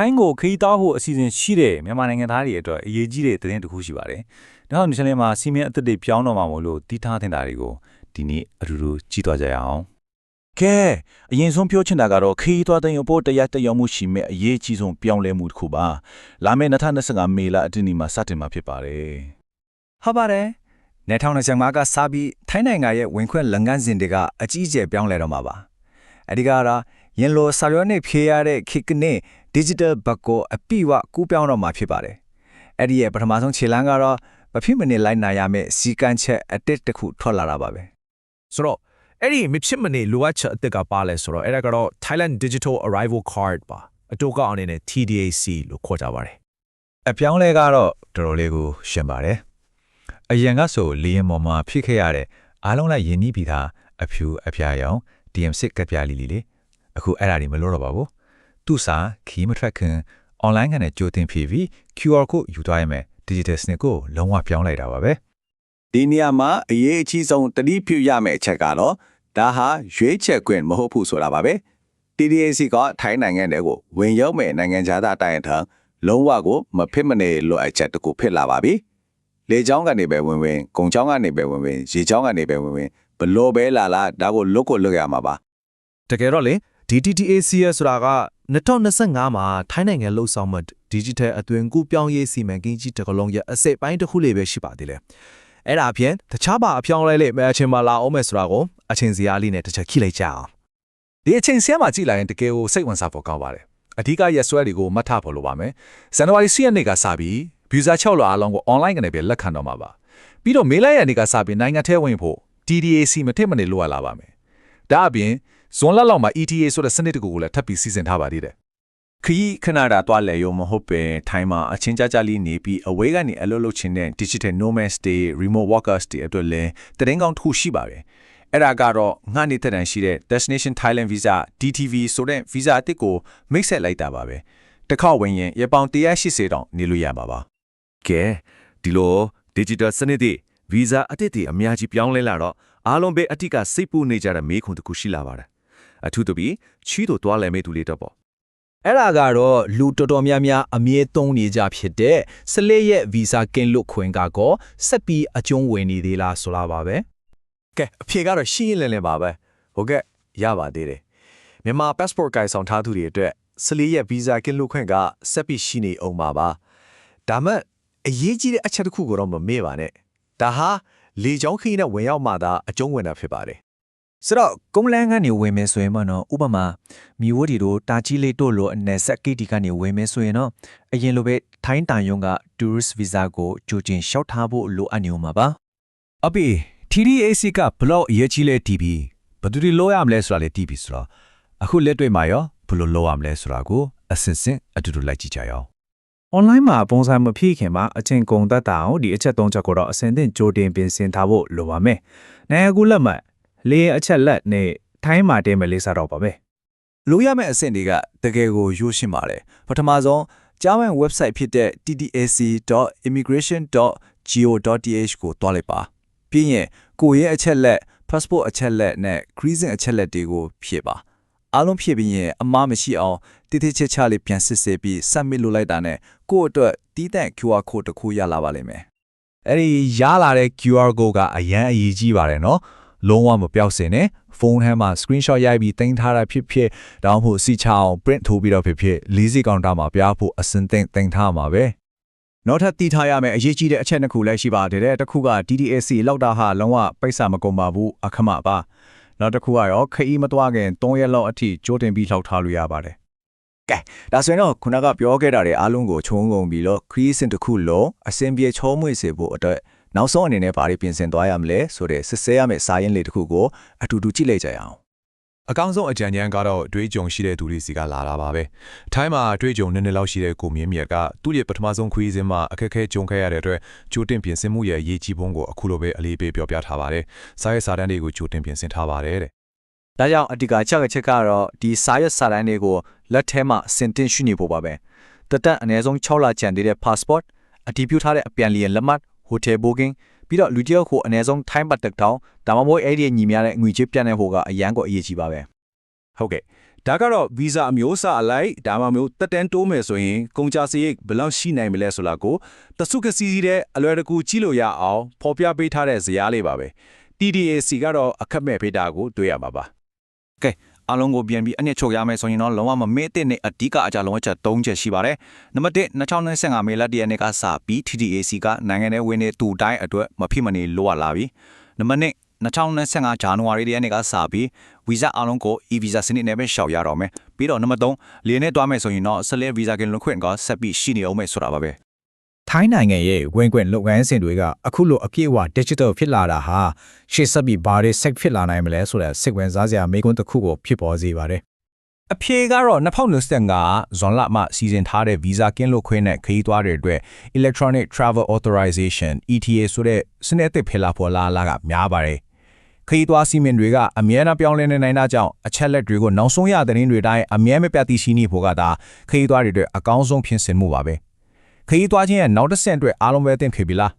ထိုင်းကိုခရီးသွားဖို့အစီအစဉ်ရှိတဲ့မြန်မာနိုင်ငံသားတွေအတွက်အရေးကြီးတဲ့သတင်းတစ်ခုရှိပါတယ်။နောက်နေ့ချင်းလေးမှာစီမင်းအသစ်တွေပြောင်းတော့မှာမို့လို့တီးထားတဲ့တာတွေကိုဒီနေ့အတူတူကြည့်သွားကြရအောင်ကဲအရင်ဆုံးပြောချင်တာကတော့ခရီးသွားတဲ့ရုံပို့တရားတက်ရောက်မှုရှိမဲ့အရေးအကြီးဆုံးပြောင်းလဲမှုတစ်ခုပါလာမယ့်2025မေလအတင်းဒီမှာစတင်မှာဖြစ်ပါတယ်ဟုတ်ပါတယ်။2025ကစပြီးထိုင်းနိုင်ငံရဲ့ဝင်ခွင့်လုပ်ငန်းစဉ်တွေကအကြီးအကျယ်ပြောင်းလဲတော့မှာပါ။အဓိကတော့ ရင်လိုစာရွက်နဲ့ဖြေရတဲ့ခေတ်ကနေ digital ဘက်ကိုအပြည့်အဝကူးပြောင်းတော့မှာဖြစ်ပါတယ်။အဲ့ဒီရဲ့ပထမဆုံးခြေလှမ်းကတော့မဖြစ်မနေလိုက်နာရမယ့်စီကံချက်အတစ်တစ်ခုထွက်လာတာပါပဲဆိုတော့အဲ့ဒီမဖြစ်မနေလိုအပ်ချက်အသစ်ကပါလဲဆိုတော့အဲ့ဒါကတော့ Thailand Digital Arrival Card ပါအတူကအနေနဲ့ TDAC လို့ခေါ်ကြပါတယ်။အပြောင်းလဲကတော့တော်တော်လေးကိုရှင်းပါတယ်။အရင်ကဆိုလီယံမော်မှာဖြစ်ခဲ့ရတဲ့အားလုံးလိုက်ယဉ်နီးပြီးသားအဖြူအဖျားရောင် DM6 ကပ်ပြားလီလီလေး အခုအဲ့ဒါတွေမလို့တော့ပါဘူး။သူ့စာခီးမထွက်ခင် online ကနေကြိုတင်ဖြည့်ပြီး QR code ယူသွားရမယ် digital စနစ်ကိုလုံးဝပြောင်းလိုက်တာပါပဲဒီနေရာမှာအရေးအကြီးဆုံးတတိပြုရမယ့်အချက်ကတော့ဒါဟာရွေးချယ်ခွင့်မဟုတ်ဘူးဆိုတာပါပဲ TDAC ကထိုင်းနိုင်ငံတွေကိုဝင်ရောက်မဲ့နိုင်ငံခြားသားတိုင်ထံလုံးဝကိုမဖြစ်မနေလိုအပ်ချက်တစ်ခုဖြစ်လာပါပြီလေချောင်းကနေပဲဝင်ဝင်ကုံချောင်းကနေပဲဝင်ဝင်ရေချောင်းကနေပဲဝင်ဝင်ဘလို့ပဲလာလာဒါကိုလွတ်ကိုလွတ်ရမှာပါတကယ်တော့လေ DTTAC ရဆိုတာက2025မှာထိုင်းနိုင်ငံလှုပ်ဆောင်မှု Digital အသွင်ကူးပြောင်းရေးစီမံကိန်းကြီးတစ်ကလုံးရဲ့အစိတ်ပိုင်းတစ်ခုလေးပဲရှိပါသေးတယ်အဲ့ဒါအပြင်တခြားပါအပြောင်းလဲလေးမဲအချင်းမလာအောင်မယ်ဆိုတာကိုအချင်းစရာလေးနဲ့တစ်ချက်ခိလိုက်ကြအောင်ဒီအချိန်ဆဲမှာကြည့်လိုက်ရင်တကယ်ကိုစိတ်ဝင်စားဖို့ကောင်းပါတယ်အဓိကရက်စွဲတွေကိုမှတ်ထားဖို့လိုပါမယ်ဇန်နဝါရီ10ရက်နေ့ကစပြီး visa 6လအားလုံးကို online ကနေပဲလက်ခံတော့မှာပါပြီးတော့မေလရက်နေ့ကစပြီးနိုင်ငံထဲဝင်ဖို့ TDAC မထစ်မနေလိုရလာပါမယ် ဒါအပြင်ဇွန်လလောက်မှာ ETA ဆိုတဲ့စနစ်တကူကိုလည်းထပ်ပြီးစီစဉ်ထားပါသေးတယ်ခရီးခဏတာတွားလဲရုံမဟုတ်ပဲထိုင်းမှာအချင်းကြကြလေးနေပြီးအဝေးကနေအလုပ်လုပ်ချင်တဲ့ digital nomads တွေ remote workers တွေအတွက်လည်းတရင်ကောင်းတစ်ခုရှိပါတယ်အဲ့ဒါကတော့ငှနေတဲ့တန်ရှိတဲ့ destination Thailand visa DTV ဆိုတဲ့ visa အသစ်ကိုမိတ်ဆက်လိုက်တာပါပဲတစ်ခေါက်ဝင်ရင်ရပောင်180တောင်နေလို့ရပါပါကဲဒီလို digital စနစ်တွေ visa အတစ်တွေအများကြီးပြောင်းလဲလာတော့ အားလုံးပဲအတိတ်ကစိတ်ပူနေကြတဲ့မေးခွန်းတစ်ခုရှိလာပါတယ်အထူးသဖြင့်ချီတို့တွားလဲမေးသူလေးတော့ပေါ့အဲ့ဒါကတော့လူတော်တော်များများအမြဲသုံးနေကြဖြစ်တဲ့စလေးရဲ့ visa ကင်းလွတ်ခွင့်ကောဆက်ပြီးအကျုံးဝင်နေသေးလားဆိုလာပါပဲကဲအဖြေကတော့ရှင်းရင်လင်းလင်းပါပဲဟုတ်ကဲ့ရပါသေးတယ်မြန်မာ passport ကိုင်ဆောင်ထားသူတွေအတွက်စလေးရဲ့ visa ကင်းလွတ်ခွင့်ကဆက်ပြီးရှိနေအောင်ပါပါဒါမှအရေးကြီးတဲ့အချက်တစ်ခုကိုတော့မမေ့ပါနဲ့ဒါဟာ လေကြောင်းခရီးနဲ့ဝင်ရောက်မှသာအကျုံးဝင်တာဖြစ်ပါတယ်ဆိုတော့ကုန်းလန်းကနေဝင်မယ်ဆိုရင်မနော်ဥပမာမြီဝတီတို့တာကြီးလေးတို့လိုအနေဆက်ကိတီကနေဝင်မယ်ဆိုရင်တော့အရင်လိုပဲထိုင်းတန်ယုံက tourist visa ကိုကြိုတင်လျှောက်ထားဖို့လိုအပ်နေမှာပါအပီ TDAC ကဘလောက်အရေးကြီးလဲတီးပြီးဘယ်သူတွေလိုရမလဲဆိုတာလေတီးပြီးဆိုတော့အခုလက်တွေ့မှာရောဘယ်လိုလိုရမလဲဆိုတာကိုအစင်စင်အတူတူလိုက်ကြည့်ကြရအောင် online မှာပုံစံမဖြည့်ခင်မှာအချင်းကုန်သက်တာအောင်ဒီအချက်၃ချက်ကိုတော့အစင်သင့်ကြိုတင်ပြင်ဆင်ထားဖို့လိုပါမယ်။နိုင်ငံကူးလက်မှတ်လေယာဉ်အချက်လက်နဲ့ထိုင်းမှာတင်းမယ်လေးစားတော့ပါပဲလိုရမယ့်အဆင့်တွေကတကယ်ကိုရိုးရှင်းပါတယ်ပထမဆုံးကျောင်းဝင် website ဖြစ်တဲ့ tdac.immigration.go.th ကိုတွားလိုက်ပါပြီးရင်ကိုယ့်ရဲ့အချက်လက် passport အချက်လက်နဲ့ cruising အချက်လက်တွေကိုဖြည့်ပါ အားလုံးဖြည့်ပြီးရင်အမားမရှိအောင်တိတိကျကျလေးပြန်စစ်ဆေးပြီး submit လုပ်လိုက်တာနဲ့ကိုယ့်အတွက်တီးတန့် QR code တစ်ခုရလာပါလိမ့်မယ်အဲ့ဒီရလာတဲ့ QR code ကအရန်အရေးကြီးပါတယ်နော်လုံးဝမပြောက်စင်နဲ့ဖုန်းထဲမှာ screenshot ရိုက်ပြီးတင်ထားတာဖြစ်ဖြစ်တောင်းဖို့စီချအောင် print ထိုးပြီးတော့ဖြစ်ဖြစ်လေးစီကောင်တာမှာပြဖို့အစင်သိမ့်တင်ထားမှာပဲနောက်ထပ်တည်ထားရမယ့်အရေးကြီးတဲ့အချက်နှစ်ခုလည်းရှိပါတယ်တဲ့တစ်ခုက DDAC လောက်တာဟာလုံးဝပိတ်စာမကုန်ပါဘူးအခမပါ နောက်တစ်ခုကရောခရီးမသွားခင်3ရက်လောက်အထိကြိုတင်ပြီးလောက်ထားလို့ရပါတယ်ကဲဒါဆိုရင်တော့ခုနကပြောခဲ့တာတွေအားလုံးကိုခြုံငုံပြီးတော့ခရီးစဉ်တစ်ခုလုံးအစင်ပြေချောမွေ့စေဖို့အတွက်နောက်ဆုံးအနေနဲ့ဘာတွေပြင်ဆင်သွားရမလဲဆိုတဲ့စစ်ဆေးရမယ့်စာရင်းလေးတစ်ခုကိုအတူတူကြည့်လိုက်ကြရအောင် အကောင်းဆုံးအကြံဉာဏ်ကတော့အတွေးကြုံရှိတဲ့သူတွေစီကလာတာပါပဲ။ထိုင်းမှာအတွေးကြုံနည်းနည်းလောက်ရှိတဲ့ကိုမြင့်မြတ်ကသူ့ရဲ့ပထမဆုံးခွေးစင်းမှာအခက်အခဲကြုံခဲ့ရတဲ့အတွက်ကြိုတင်ပြင်ဆင်မှုရဲ့အရေးကြီးပုံကိုအခုလိုပဲအလေးပေးပြောပြထားပါတယ်။စာရေးစာတမ်းတွေကိုကြိုတင်ပြင်ဆင်ထားပါတယ်တဲ့ဒါကြောင့်အဓိကချက်တစ်ချက်ကတော့ဒီစာရွက်စာတမ်းတွေကိုလက်ထဲမှာစင်တင်ရှိနေဖို့ပါပဲတသက်အနည်းဆုံး6လကျန်သေးတဲ့ passport အတည်ပြုထားတဲ့အပြန်လျင်လက်မှတ် hotel booking ပြီးတော့လူတစ်ယောက်ကိုအနည်းဆုံး time ပတ်တက်တောင်းဒါမှမဟုတ်အဲ့ဒီညီများတဲ့ငွေချေးပြန်တဲ့ဟိုကအရန်ကိုအရေးကြီးပါပဲဟုတ်ကဲ့ဒါကတော့ visa အမျိုးအစားအလိုက်ဒါမှမဟုတ်တက်တန်းတိုးမယ်ဆိုရင်ကုန်ကြစရိတ်ဘယ်လောက်ရှိနိုင်မလဲဆိုတာကိုတဆုကစီစီတဲ့အလွယ်တကူကြည့်လို့ရအောင်ဖော်ပြပေးထားတဲ့ဇာတ်လေးပါပဲ TDAC ကတော့အခက်မဲ့ဖေးတာကိုတွေ့ရမှာပါကဲ အားလုံးကိုပြန်ပြီးအနှစ်ချုပ်ရမယ်ဆိုရင်တော့လုံးဝမမေ့တဲ့နဲ့အဓိကအကြလုံးဝချက်၃ချက်ရှိပါတယ်။နံပါတ်1 2025မေလတည့်ရက်နေ့ကစပြီး TDAC ကနိုင်ငံထဲဝင်နေသူတိုင်းအတွက်မဖြစ်မနေလိုအပ်လာပြီ။နံပါတ်2 2025ဇန်နဝါရီလရက်နေ့ကစပြီးဗီဇအားလုံးကို e-visa စနစ်နဲ့ပဲရှောက်ရတော့မယ်။ပြီးတော့နံပါတ်3လေနဲ့တွားမယ်ဆိုရင်တော့ဆက်လက်ဗီဇကင်လွန်ခွင့်ကဆက်ပြီးရှိနေအောင်မယ်ဆိုတာပါပဲ။ ထိုင်းနိုင်ငံရဲ့ဝင်ခွင့်လုပ်ငန်းစဉ်တွေကအခုလိုအပြည့်အဝ digital ဖြစ်လာတာဟာရှေ့ဆက်ပြီးဘာတွေဆက်ဖြစ်လာနိုင်မလဲဆိုတဲ့စိတ်ဝင်စားစရာမေးခွန်းတစ်ခုကိုဖြစ်ပေါ်စေပါတယ်အဖြေကတော့2025ဇွန်လမှစီစဉ်ထားတဲ့ visa ကင်းလွတ်ခွင့်နဲ့ခရီးသွားတွေအတွက် electronic travel authorization ETA ဆိုတဲ့စနစ်အသစ်ဖယ်လာပေါ်လာလာကများပါတယ်ခရီးသွားစီမံတွေကအမြဲတမ်းပြောင်းလဲနေနိုင်တာကြောင့်အချက်လက်တွေကိုနောက်ဆုံးရတဲ့သတင်းတွေတိုင်းအမြဲမပြတ်သိရှိနေဖို့ကသာခရီးသွားတွေအတွက်အကောင်းဆုံးဖြစ်စဉ်မှုပါပဲ ခရီးသွားခြင်းရဲ့နောက်တစ်ဆင့်အတွက်အားလုံးပဲသင်ဖြစ်ပြီလား